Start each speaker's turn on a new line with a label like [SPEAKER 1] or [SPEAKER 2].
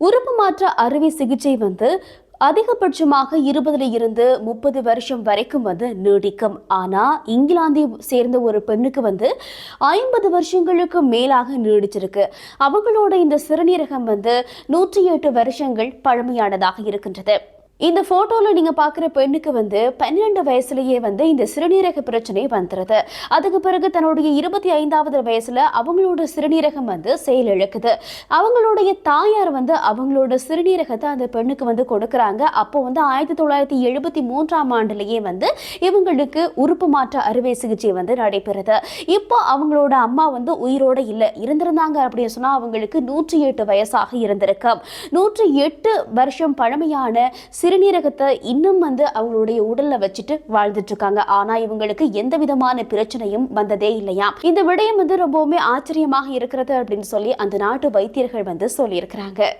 [SPEAKER 1] உறுப்பு மாற்ற அறுவை சிகிச்சை வந்து அதிகபட்சமாக இருபதுல இருந்து முப்பது வருஷம் வரைக்கும் வந்து நீடிக்கும். ஆனால் இங்கிலாந்தை சேர்ந்த ஒரு பெண்ணுக்கு வந்து ஐம்பது வருஷங்களுக்கு மேலாக நீடிச்சிருக்கு. அவங்களோட இந்த சிறுநீரகம் வந்து நூற்றி எட்டு வருஷங்கள் பழமையானதாக இருக்கின்றது. இந்த போட்டோல நீங்க பாக்குற பெண்ணுக்கு வந்து பன்னிரெண்டு வயசுலயே வந்து இந்த சிறுநீரக பிரச்சனை வந்துருது. அதுக்கு பிறகு தன்னுடைய இருபத்தி ஐந்தாவது வயசுல அவங்களோட சிறுநீரகம் வந்து செயலிழக்குது. அவங்களுடைய தாயார் வந்து அவங்களோட சிறுநீரகத்தை அந்த பெண்ணுக்கு வந்து கொடுக்கறாங்க. அப்போ வந்து ஆயிரத்தி தொள்ளாயிரத்தி எழுபத்தி மூன்றாம் ஆண்டுலயே வந்து இவங்களுக்கு உறுப்பு மாற்ற அறுவை சிகிச்சை வந்து நடைபெறுது. இப்போ அவங்களோட அம்மா வந்து உயிரோட இல்லை இருந்திருந்தாங்க அப்படின்னு சொன்னா அவங்களுக்கு நூற்றி எட்டு வயசாக இருந்திருக்கும் நூற்றி எட்டு வருஷம் பழமையான சிறுநீரகத்தை இன்னும் வந்து அவங்களுடைய உடல்ல வச்சுட்டு வாழ்ந்துட்டு இருக்காங்க ஆனா இவங்களுக்கு எந்த விதமான பிரச்சனையும் வந்ததே இல்லையா? இந்த விடயம் வந்து ரொம்பவுமே ஆச்சரியமாக இருக்கிறது அப்படின்னு சொல்லி அந்த நாட்டு வைத்தியர்கள் வந்து சொல்லியிருக்கிறாங்க.